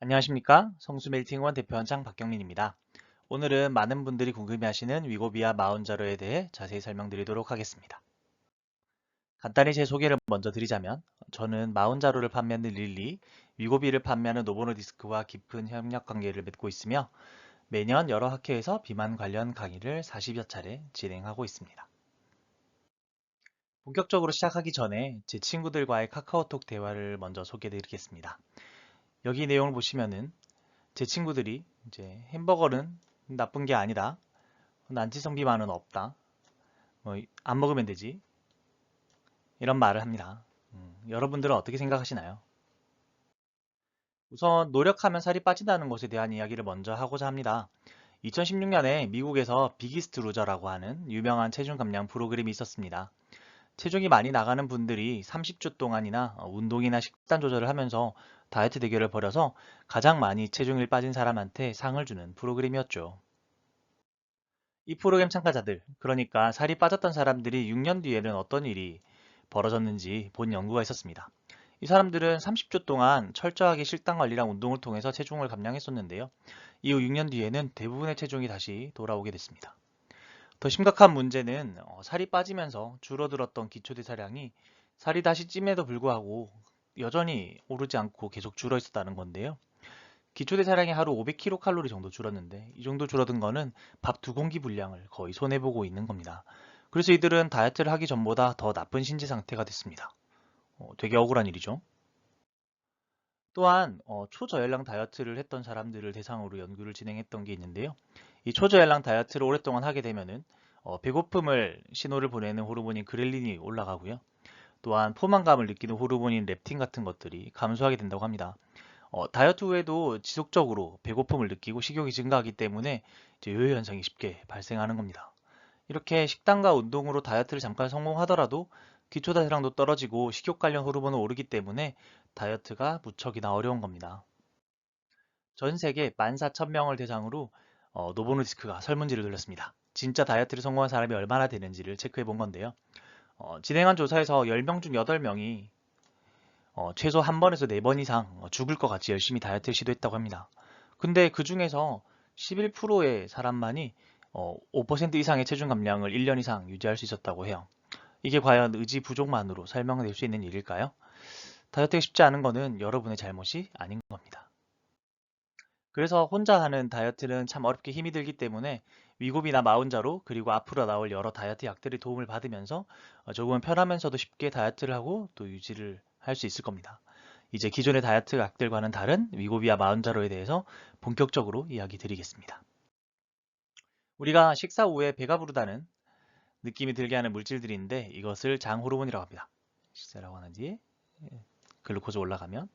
안녕하십니까 성수멜팅원 대표원장 박경민입니다. 오늘은 많은 분들이 궁금해하시는 위고비와 마운자로에 대해 자세히 설명드리도록 하겠습니다. 간단히 제 소개를 먼저 드리자면 저는 마운자로를 판매하는 릴리, 위고비를 판매하는 노보노디스크와 깊은 협력 관계를 맺고 있으며 매년 여러 학회에서 비만 관련 강의를 40여 차례 진행하고 있습니다. 본격적으로 시작하기 전에 제 친구들과의 카카오톡 대화를 먼저 소개해 드리겠습니다. 여기 내용을 보시면은 제 친구들이 이제 햄버거는 나쁜 게 아니다. 난치성 비만은 없다. 뭐 안 먹으면 되지. 이런 말을 합니다. 음, 여러분들은 어떻게 생각하시나요? 우선 노력하면 살이 빠진다는 것에 대한 이야기를 먼저 하고자 합니다. 2016년에 미국에서 비기스트 루저라고 하는 유명한 체중 감량 프로그램이 있었습니다. 체중이 많이 나가는 분들이 30주 동안이나 운동이나 식단 조절을 하면서 다이어트 대결을 벌여서 가장 많이 체중이 빠진 사람한테 상을 주는 프로그램이었죠. 이 프로그램 참가자들, 그러니까 살이 빠졌던 사람들이 6년 뒤에는 어떤 일이 벌어졌는지 본 연구가 있었습니다. 이 사람들은 30주 동안 철저하게 식단 관리랑 운동을 통해서 체중을 감량했었는데요. 이후 6년 뒤에는 대부분의 체중이 다시 돌아오게 됐습니다. 더 심각한 문제는 어, 살이 빠지면서 줄어들었던 기초대사량이 살이 다시 찜에도 불구하고 여전히 오르지 않고 계속 줄어 있었다는 건데요. 기초대사량이 하루 500kcal 정도 줄었는데 이 정도 줄어든 거는 밥 두 공기 분량을 거의 손해보고 있는 겁니다. 그래서 이들은 다이어트를 하기 전보다 더 나쁜 신체 상태가 됐습니다. 어, 되게 억울한 일이죠. 또한 어, 초저혈량 다이어트를 했던 사람들을 대상으로 연구를 진행했던 게 있는데요. 이 초저혈량 다이어트를 오랫동안 하게 되면은 어, 배고픔을 신호를 보내는 호르몬인 그렐린이 올라가고요. 또한 포만감을 느끼는 호르몬인 렙틴 같은 것들이 감소하게 된다고 합니다. 어, 다이어트 후에도 지속적으로 배고픔을 느끼고 식욕이 증가하기 때문에 요요 현상이 쉽게 발생하는 겁니다. 이렇게 식단과 운동으로 다이어트를 잠깐 성공하더라도 기초대사량도 떨어지고 식욕 관련 호르몬은 오르기 때문에 다이어트가 무척이나 어려운 겁니다. 전 세계 14,000명을 대상으로 어, 노보노디스크가 설문지를 돌렸습니다. 진짜 다이어트를 성공한 사람이 얼마나 되는지를 체크해 본 건데요. 어, 진행한 조사에서 10명 중 8명이 어, 최소 한 번에서 4번 이상 어, 죽을 것 같이 열심히 다이어트를 시도했다고 합니다. 근데 그 중에서 11%의 사람만이 5% 어, 이상의 체중 감량을 1년 이상 유지할 수 있었다고 해요. 이게 과연 의지 부족만으로 설명될 수 있는 일일까요? 다이어트가 쉽지 않은 거는 여러분의 잘못이 아닌 겁니다. 그래서 혼자 하는 다이어트는 참 어렵게 힘이 들기 때문에 위고비나 마운자로 그리고 앞으로 나올 여러 다이어트 약들의 도움을 받으면서 어, 조금은 편하면서도 쉽게 다이어트를 하고 또 유지를 할 수 있을 겁니다. 이제 기존의 다이어트 약들과는 다른 위고비와 마운자로에 대해서 본격적으로 이야기 드리겠습니다. 우리가 식사 후에 배가 부르다는 느낌이 들게 하는 물질들인데 이것을 장 호르몬이라고 합니다. 식사라고 하는 뒤에 예, 글루코즈 올라가면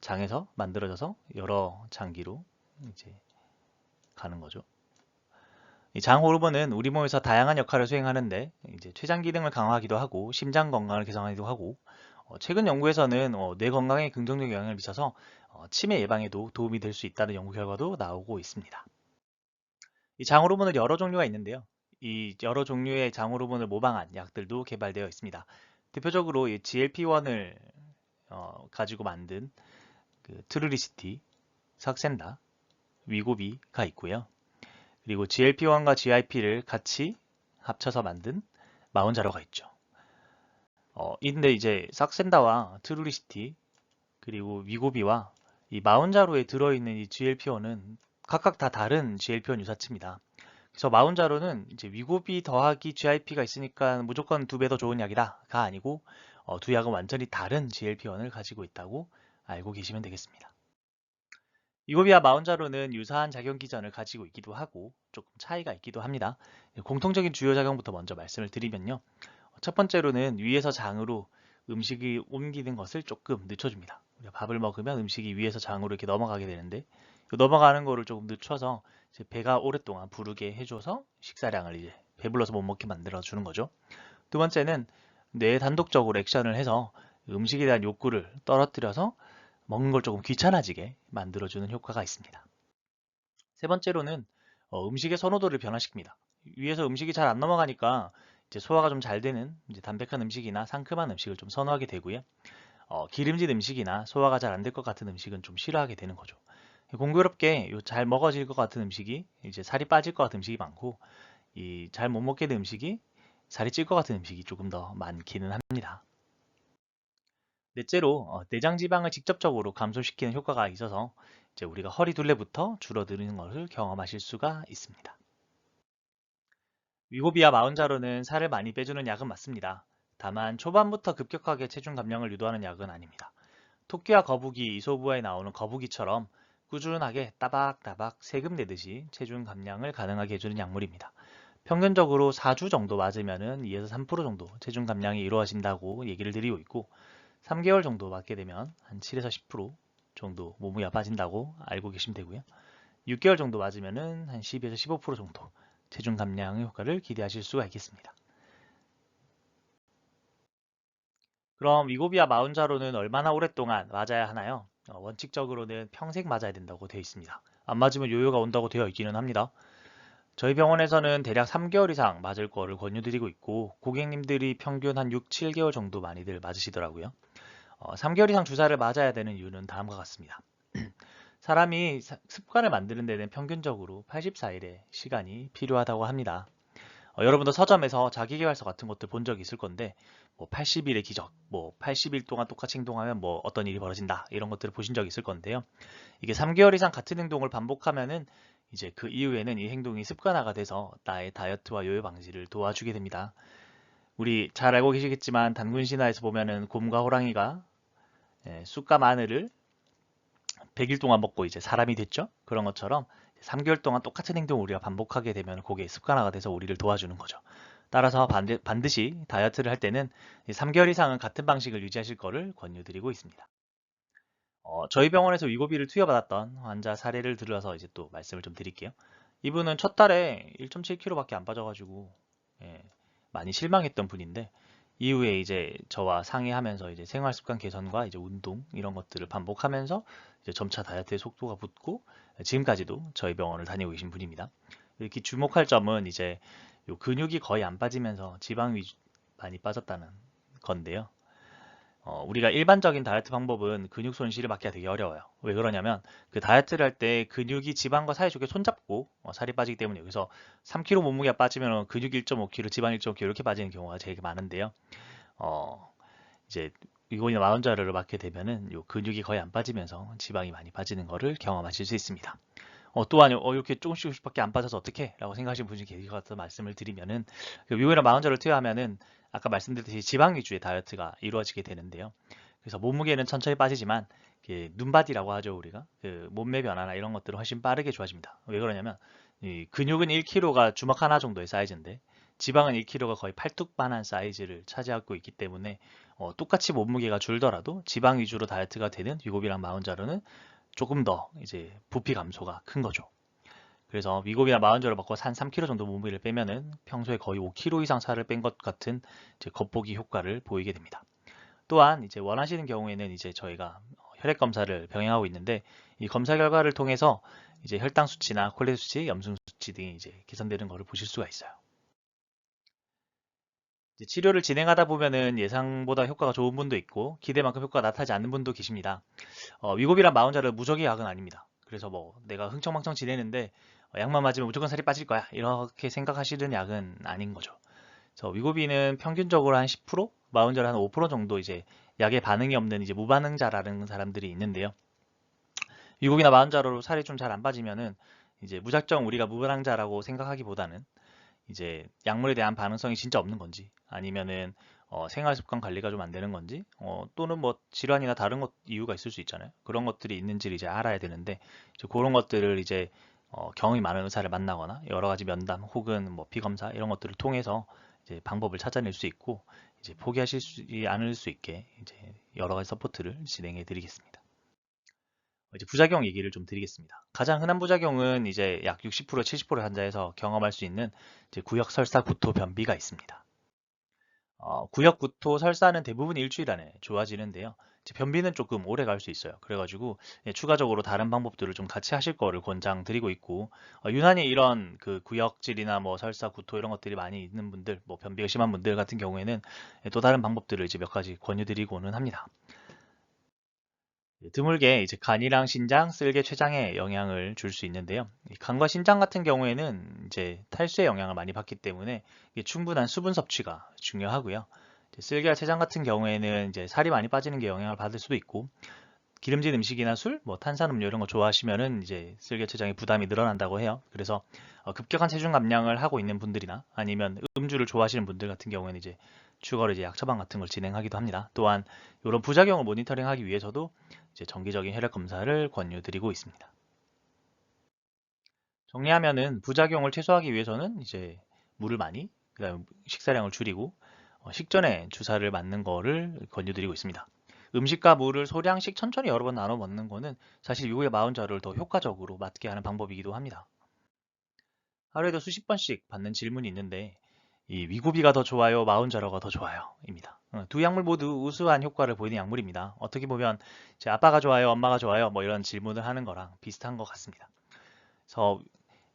장에서 만들어져서 여러 장기로 이제 가는 거죠. 이장 호르몬은 우리 몸에서 다양한 역할을 수행하는데 이제 췌장 기능을 강화하기도 하고 심장 건강을 개선하기도 하고 어, 최근 연구에서는 어, 뇌 건강에 긍정적 영향을 미쳐서 어, 치매 예방에도 도움이 될 수 있다는 연구 결과도 나오고 있습니다. 이 장 호르몬은 여러 종류가 있는데요. 이 여러 종류의 장 호르몬을 모방한 약들도 개발되어 있습니다. 대표적으로 이 GLP-1을 어, 가지고 만든 그 트루리시티, 삭센다, 위고비가 있고요. 그리고 GLP-1과 GIP를 같이 합쳐서 만든 마운자로가 있죠. 어, 근데 이제 삭센다와 트루리시티 그리고 위고비와 이 마운자로에 들어있는 이 GLP-1은 각각 다 다른 GLP-1 유사체입니다. 그래서 마운자로는 이제 위고비 더하기 GIP가 있으니까 무조건 두 배 더 좋은 약이다가 아니고 어, 두 약은 완전히 다른 GLP-1을 가지고 있다고 알고 계시면 되겠습니다. 위고비와 마운자로는 유사한 작용 기전을 가지고 있기도 하고 조금 차이가 있기도 합니다. 공통적인 주요 작용부터 먼저 말씀을 드리면요. 첫 번째로는 위에서 장으로 음식이 옮기는 것을 조금 늦춰줍니다. 밥을 먹으면 음식이 위에서 장으로 이렇게 넘어가게 되는데 넘어가는 거를 조금 늦춰서 배가 오랫동안 부르게 해줘서 식사량을 이제 배불러서 못 먹게 만들어 주는 거죠. 두 번째는 뇌 단독적으로 액션을 해서 음식에 대한 욕구를 떨어뜨려서 먹는 걸 조금 귀찮아지게 만들어주는 효과가 있습니다. 세 번째로는 어, 음식의 선호도를 변화시킵니다. 위에서 음식이 잘 안 넘어가니까 이제 소화가 좀 잘 되는 담백한 음식이나 상큼한 음식을 좀 선호하게 되고요. 어, 기름진 음식이나 소화가 잘 안 될 것 같은 음식은 좀 싫어하게 되는 거죠. 공교롭게 요잘 먹어질 것 같은 음식이 이제 살이 빠질 것 같은 음식이 많고 이 잘 못 먹게 된 음식이 살이 찔 것 같은 음식이 조금 더 많기는 합니다. 넷째로 어, 내장 지방을 직접적으로 감소시키는 효과가 있어서 이제 우리가 허리 둘레부터 줄어드는 것을 경험하실 수가 있습니다. 위고비와 마운자로는 살을 많이 빼주는 약은 맞습니다. 다만 초반부터 급격하게 체중 감량을 유도하는 약은 아닙니다. 토끼와 거북이, 이소부화에 나오는 거북이처럼 꾸준하게 따박따박 세금 내듯이 체중 감량을 가능하게 해주는 약물입니다. 평균적으로 4주 정도 맞으면 2에서 3% 정도 체중 감량이 이루어진다고 얘기를 드리고 있고 3개월 정도 맞게 되면 한 7에서 10% 정도 몸무게가 빠진다고 알고 계시면 되고요. 6개월 정도 맞으면 한 12에서 15% 정도 체중 감량 효과를 기대하실 수가 있겠습니다. 그럼 위고비와 마운자로는 얼마나 오랫동안 맞아야 하나요? 어, 원칙적으로는 평생 맞아야 된다고 되어 있습니다. 안 맞으면 요요가 온다고 되어 있기는 합니다. 저희 병원에서는 대략 3개월 이상 맞을 거를 권유드리고 있고 고객님들이 평균 한 6, 7개월 정도 많이들 맞으시더라고요. 어, 3개월 이상 주사를 맞아야 되는 이유는 다음과 같습니다. 사람이 습관을 만드는 데는 평균적으로 84일의 시간이 필요하다고 합니다. 어, 여러분도 서점에서 자기계발서 같은 것들 본 적이 있을 건데 뭐 80일의 기적, 뭐 80일 동안 똑같이 행동하면 뭐 어떤 일이 벌어진다 이런 것들을 보신 적이 있을 건데요. 이게 3개월 이상 같은 행동을 반복하면은 이제 그 이후에는 이 행동이 습관화가 돼서 나의 다이어트와 요요 방지를 도와주게 됩니다. 우리 잘 알고 계시겠지만 단군 신화에서 보면은 곰과 호랑이가 예, 쑥과 마늘을 100일 동안 먹고 이제 사람이 됐죠. 그런 것처럼 3개월 동안 똑같은 행동을 우리가 반복하게 되면 그게 습관화가 돼서 우리를 도와주는 거죠. 따라서 반드, 시 다이어트를 할 때는 3개월 이상은 같은 방식을 유지하실 거를 권유드리고 있습니다. 어, 저희 병원에서 위고비를 투여받았던 환자 사례를 들어서 이제 또 말씀을 좀 드릴게요. 이분은 첫 달에 1.7kg밖에 안 빠져가지고 예, 많이 실망했던 분인데 이후에 이제 저와 상의하면서 이제 생활 습관 개선과 이제 운동 이런 것들을 반복하면서 이제 점차 다이어트의 속도가 붙고 지금까지도 저희 병원을 다니고 계신 분입니다. 이렇게 주목할 점은 이제 요 근육이 거의 안 빠지면서 지방이 많이 빠졌다는 건데요. 어, 우리가 일반적인 다이어트 방법은 근육 손실을 막기가 되게 어려워요. 왜 그러냐면 그 다이어트를 할 때 근육이 지방과 사이좋게 손잡고 어, 살이 빠지기 때문에 여기서 3kg 몸무게가 빠지면 근육 1.5kg, 지방 1.5kg 이렇게 빠지는 경우가 되게 많은데요. 어, 이제 위고이나 마운자를 맞게 되면은 요 근육이 거의 안 빠지면서 지방이 많이 빠지는 것을 경험하실 수 있습니다. 어, 또한 어, 이렇게 조금씩 조금씩밖에 안 빠져서 어떻게? 라고 생각하시는 분이 계실 것 같아서 말씀을 드리면은 그 위고이나 마운자를 투여하면은 아까 말씀드렸듯이 지방 위주의 다이어트가 이루어지게 되는데요. 그래서 몸무게는 천천히 빠지지만 눈바디라고 하죠 우리가 그 몸매 변화나 이런 것들은 훨씬 빠르게 좋아집니다. 왜 그러냐면 근육은 1kg가 주먹 하나 정도의 사이즈인데 지방은 1kg가 거의 팔뚝만한 사이즈를 차지하고 있기 때문에 어, 똑같이 몸무게가 줄더라도 지방 위주로 다이어트가 되는 위고비랑 마운자로는 조금 더 이제 부피 감소가 큰 거죠. 그래서 미국이나 마흔저를 먹고 한 3kg 정도 몸무게를 빼면은 평소에 거의 5kg 이상 살을 뺀 것 같은 이제 겉보기 효과를 보이게 됩니다. 또한 이제 원하시는 경우에는 이제 저희가 혈액 검사를 병행하고 있는데 이 검사 결과를 통해서 이제 혈당 수치나 콜레 수치, 염증 수치 등이 이제 개선되는 것을 보실 수가 있어요. 치료를 진행하다 보면은 예상보다 효과가 좋은 분도 있고 기대만큼 효과가 나타나지 않는 분도 계십니다. 어, 위고비랑 마운자를 무적의 약은 아닙니다. 그래서 뭐 내가 흥청망청 지내는데 어, 약만 맞으면 무조건 살이 빠질 거야 이렇게 생각하시는 약은 아닌 거죠. 그래서 위고비는 평균적으로 한 10%, 마운저를 한 5% 정도 이제 약에 반응이 없는 이제 무반응자라는 사람들이 있는데요. 위고비나 마운자로 살이 좀 잘 안 빠지면은 이제 무작정 우리가 무반응자라고 생각하기보다는 이제 약물에 대한 반응성이 진짜 없는 건지 아니면은 어, 생활 습관 관리가 좀 안 되는 건지 어, 또는 뭐 질환이나 다른 것 이유가 있을 수 있잖아요. 그런 것들이 있는지를 이제 알아야 되는데 이제 그런 것들을 이제 어, 경험이 많은 의사를 만나거나 여러 가지 면담 혹은 뭐 피검사 이런 것들을 통해서 이제 방법을 찾아낼 수 있고 이제 포기하실 수 않을 수 있게 이제 여러 가지 서포트를 진행해 드리겠습니다. 이제 부작용 얘기를 좀 드리겠습니다. 가장 흔한 부작용은 이제 약 60% 70% 환자에서 경험할 수 있는 구역 설사 구토 변비가 있습니다. 어, 구역 구토 설사는 대부분 일주일 안에 좋아지는데요. 변비는 조금 오래 갈 수 있어요. 그래가지고 예, 추가적으로 다른 방법들을 좀 같이 하실 거를 권장드리고 있고 어, 유난히 이런 그 구역질이나 뭐 설사, 구토 이런 것들이 많이 있는 분들, 뭐 변비가 심한 분들 같은 경우에는 예, 또 다른 방법들을 이제 몇 가지 권유드리고는 합니다. 드물게 이제 간이랑 신장, 쓸개, 췌장에 영향을 줄 수 있는데요. 이 간과 신장 같은 경우에는 이제 탈수의 영향을 많이 받기 때문에 충분한 수분 섭취가 중요하고요. 쓸개와 췌장 같은 경우에는 이제 살이 많이 빠지는 게 영향을 받을 수도 있고 기름진 음식이나 술, 뭐 탄산음료 이런 거 좋아하시면은 이제 쓸개 췌장의 부담이 늘어난다고 해요. 그래서 어, 급격한 체중 감량을 하고 있는 분들이나 아니면 음주를 좋아하시는 분들 같은 경우에는 이제 추가로 이제 약 처방 같은 걸 진행하기도 합니다. 또한 이런 부작용을 모니터링하기 위해서도 이제 정기적인 혈액 검사를 권유드리고 있습니다. 정리하면은 부작용을 최소화하기 위해서는 이제 물을 많이, 그다음 식사량을 줄이고 어, 식전에 주사를 맞는 거를 권유드리고 있습니다. 음식과 물을 소량씩 천천히 여러 번 나눠 먹는 거는 사실 미국의 마흔자를 더 효과적으로 맞게 하는 방법이기도 합니다. 하루에도 수십 번씩 받는 질문이 있는데 이 위고비가 더 좋아요, 마운자러가 더 좋아요? 입니다. 어, 두 약물 모두 우수한 효과를 보이는 약물입니다. 어떻게 보면 제 아빠가 좋아요, 엄마가 좋아요, 뭐 이런 질문을 하는 거랑 비슷한 것 같습니다. 그래서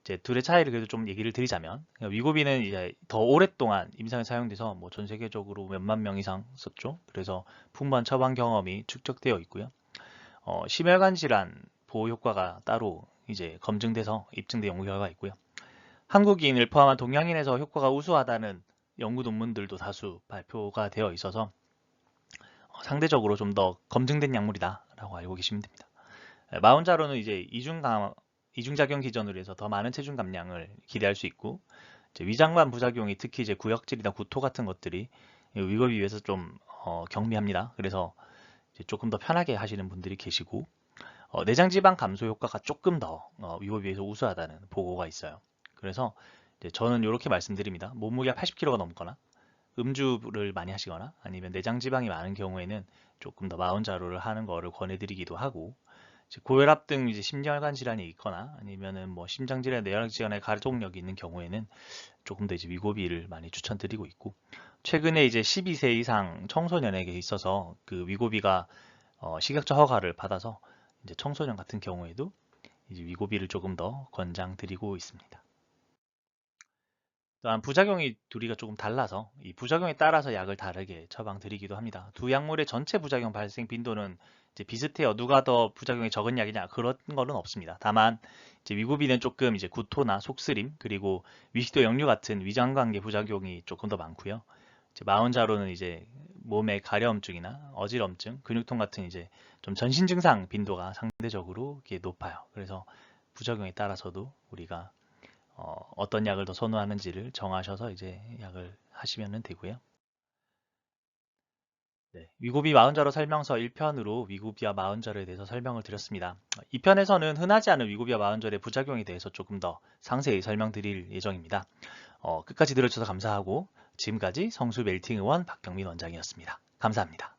이제 둘의 차이를 그래도 좀 얘기를 드리자면 위고비는 이제 더 오랫동안 임상에 사용돼서 뭐 전 세계적으로 몇만 명 이상 썼죠. 그래서 풍부한 처방 경험이 축적되어 있고요. 어, 심혈관 질환 보호 효과가 따로 이제 검증돼서 입증된 연구 결과가 있고요. 한국인을 포함한 동양인에서 효과가 우수하다는 연구 논문들도 다수 발표가 되어 있어서 어, 상대적으로 좀 더 검증된 약물이다라고 알고 계시면 됩니다. 마운자로는 이제 이중 감 이중작용 기전으로 해서 더 많은 체중 감량을 기대할 수 있고 위장관 부작용이 특히 이제 구역질이나 구토 같은 것들이 위급에 비해서 좀 어, 경미합니다. 그래서 조금 더 편하게 하시는 분들이 계시고 어, 내장지방 감소 효과가 조금 더 어, 위급에 비해서 우수하다는 보고가 있어요. 그래서 저는 이렇게 말씀드립니다. 몸무게가 80kg가 넘거나 음주를 많이 하시거나 아니면 내장 지방이 많은 경우에는 조금 더 마운 자로를 하는 거를 권해드리기도 하고 고혈압 등 이제 심혈관 질환이 있거나 아니면은 뭐 심장 질환, 뇌혈관 질환에 가족력이 있는 경우에는 조금 더 이제 위고비를 많이 추천드리고 있고 최근에 이제 12세 이상 청소년에게 있어서 그 위고비가 어 식약처 허가를 받아서 이제 청소년 같은 경우에도 이제 위고비를 조금 더 권장드리고 있습니다. 또한 부작용이 둘이가 조금 달라서 이 부작용에 따라서 약을 다르게 처방드리기도 합니다. 두 약물의 전체 부작용 발생 빈도는 이제 비슷해요. 누가 더 부작용이 적은 약이냐 그런 거는 없습니다. 다만 이제 위고비는 조금 이제 구토나 속쓰림 그리고 위식도 역류 같은 위장관계 부작용이 조금 더 많고요. 이제 마흔자로는 이제 몸의 가려움증이나 어지럼증, 근육통 같은 이제 좀 전신 증상 빈도가 상대적으로 높아요. 그래서 부작용에 따라서도 우리가 어, 떤 약을 더 선호하는지를 정하셔서 이제 약을 하시면 되고요. 네, 위고비 마흔자로 설명서 1편으로 위고비와 마흔절에 대해서 설명을 드렸습니다. 2편에서는 흔하지 않은 위고비와 마흔절의 부작용에 대해서 조금 더 상세히 설명드릴 예정입니다. 어, 끝까지 들어주셔서 감사하고 지금까지 성수 멜팅 의원 박경민 원장이었습니다. 감사합니다.